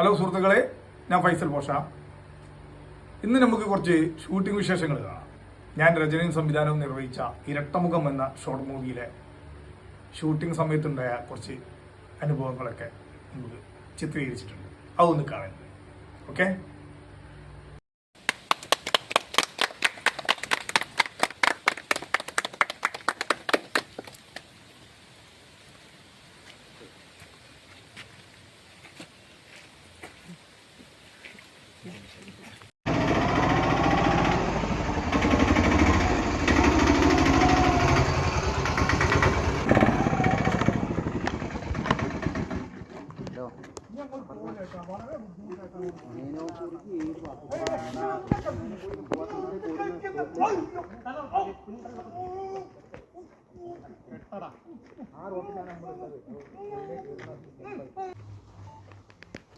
Hello സുഹൃത്തുക്കളെ ഞാൻ ഫൈസൽ പോഷ. ഇന്ന് നമുക്ക് കുറച്ച് ഷൂട്ടിംഗ് വിശേഷങ്ങൾ കാണാം. ഞാൻ രചനയും സംവിധാനവും നിർവഹിച്ച ഇരട്ടമുഖം എന്ന ഷോർട്ട് മൂവിയിലെ ഷൂട്ടിംഗ് സമയത്തുണ്ടായ കുറച്ച് അനുഭവങ്ങളൊക്കെ നമുക്ക് ചിത്രീകരിച്ചിട്ടുണ്ട്. അതൊന്ന് കാണുന്നത് ഓക്കെ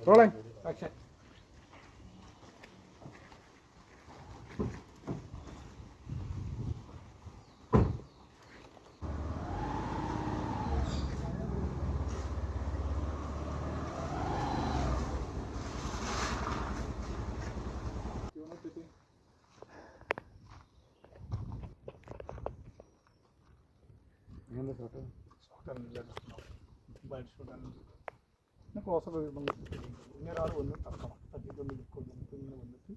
റോളേ. ആക്ഷൻ ക്ലോസപ്പ് ഇങ്ങനെ ഒരാൾ വന്ന് തറക്കണം തട്ടിയിട്ടൊന്ന് നിൽക്കുന്നു ഇങ്ങനെ വന്നിട്ട്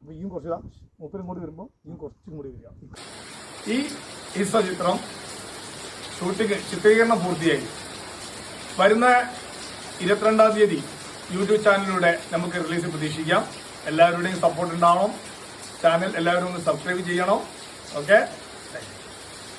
അപ്പോൾ ഈയും കുറച്ച് ഇതാ. മൂപ്പരും കൂടി വരുമ്പോൾ കുറച്ചും കൂടി വരിക. ഈ ഈസ ചിത്രം ഷൂട്ടിംഗ് ചിത്രീകരണം പൂർത്തിയായി. വരുന്ന ഇരുപത്തിരണ്ടാം തീയതി യൂട്യൂബ് ചാനലിലൂടെ നമുക്ക് റിലീസ് പ്രതീക്ഷിക്കാം. എല്ലാവരുടെയും സപ്പോർട്ട് ഉണ്ടാവണം. ചാനൽ എല്ലാവരും ഒന്ന് സബ്സ്ക്രൈബ് ചെയ്യണം. ഓക്കെ